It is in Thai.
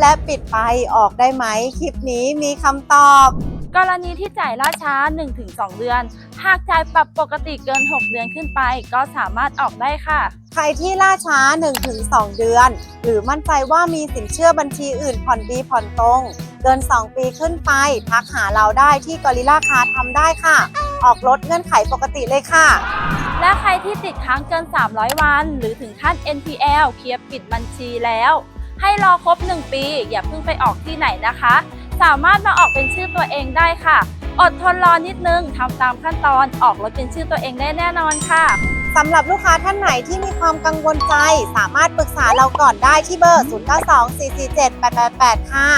และปิดไปออกได้ไหม คลิปนี้มีคำตอบ กรณีที่จ่ายล่าช้า 1-2 เดือน หากจ่ายปรับปกติเกิน 6 เดือนขึ้นไป ก็สามารถออกได้ค่ะ ใครที่ล่าช้า 1-2 เดือน หรือมั่นใจว่ามีสินเชื่อบัญชีอื่นผ่อนดีผ่อนตรง เกิน 2 ปีขึ้นไป ทักหาเราได้ที่กอริล่าคาทำได้ค่ะ ออกรถเงื่อนไขปกติเลยค่ะและใครที่ติดค้างเกิน 300 วัน หรือถึงขั้น NPL เคลียร์ปิดบัญชีแล้ว ให้รอครบ 1 ปี อย่าเพิ่งไปออกที่ไหนนะคะ สามารถมาออกเป็นชื่อตัวเองได้ค่ะ อดทนรอนิดนึงทำตามขั้นตอนออกรถเป็นชื่อตัวเองได้แน่นอนค่ะสำหรับลูกค้าท่านไหนที่มีความกังวลใจ สามารถปรึกษาเราก่อนได้ที่เบอร์ 0924478885ค่ะ